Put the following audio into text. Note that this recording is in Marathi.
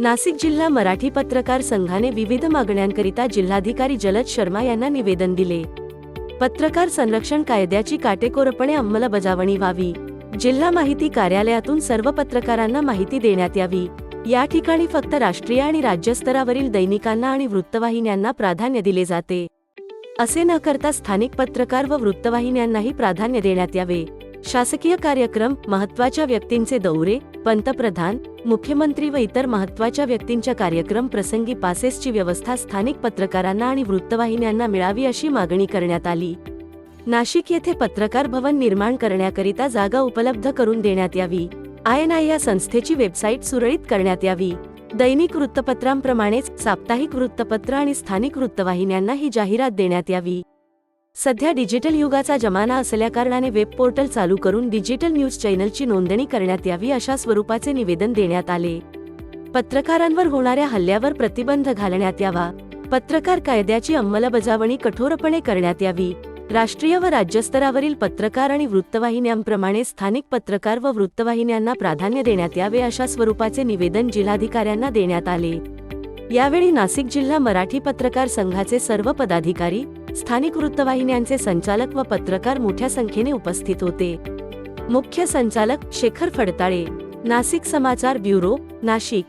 नाशिक जिल्हा मराठी पत्रकार संघाने विविध मागण्यांकरिता जिल्हाधिकारी जलद शर्मा यांना निवेदन दिले. पत्रकार संरक्षण कायद्याची काटेकोरपणे अंमलबजावणी व्हावी. जिल्हा माहिती कार्यालयातून सर्व पत्रकारांना माहिती देण्यात यावी. या ठिकाणी फक्त राष्ट्रीय आणि राज्यस्तरावरील दैनिकांना आणि वृत्तवाहिन्यांना प्राधान्य दिले जाते. असे न करता स्थानिक पत्रकार व वृत्तवाहिन्यांनाही प्राधान्य देण्यात यावे. शासकीय कार्यक्रम महत्त्वाच्या व्यक्तींचे दौरे पंतप्रधान मुख्यमंत्री व इतर महत्त्वाच्या व्यक्तींच्या कार्यक्रम प्रसंगी पासेसची व्यवस्था स्थानिक पत्रकारांना आणि वृत्तवाहिन्यांना मिळावी अशी मागणी करण्यात आली. नाशिक येथे पत्रकार भवन निर्माण करण्याकरिता जागा उपलब्ध करून देण्यात यावी. आय एन आय या संस्थेची वेबसाईट सुरळीत करण्यात यावी. दैनिक वृत्तपत्रांप्रमाणेच साप्ताहिक वृत्तपत्र आणि स्थानिक वृत्तवाहिन्यांना ही जाहिरात देण्यात यावी. सध्या डिजिटल युगाचा जमाना असल्याकारणाने वेब पोर्टल चालू करून डिजिटल न्यूज चॅनलची नोंदणी करण्यात यावी अशा स्वरूपाचे निवेदन देण्यात आले. पत्रकारांवर होणाऱ्या हल्ल्यावर प्रतिबंध घालण्यात यावा. पत्रकार कायद्याची अंमलबजावणी कठोरपणे करण्यात यावी. राष्ट्रीय व राज्यस्तरावरील पत्रकार आणि वृत्तवाहिन्यांप्रमाणे स्थानिक पत्रकार व वृत्तवाहिन्यांना प्राधान्य देण्यात यावे अशा स्वरूपाचे निवेदन जिल्हाधिकाऱ्यांना देण्यात आले. यावेळी नाशिक जिल्हा मराठी पत्रकार संघाचे सर्व पदाधिकारी स्थानिक वृत्तवाहिन्यांचे संचालक व पत्रकार मोठ्या संख्येने उपस्थित होते. मुख्य संचालक शेखर फडताळे. नाशिक समाचार ब्युरो नाशिक.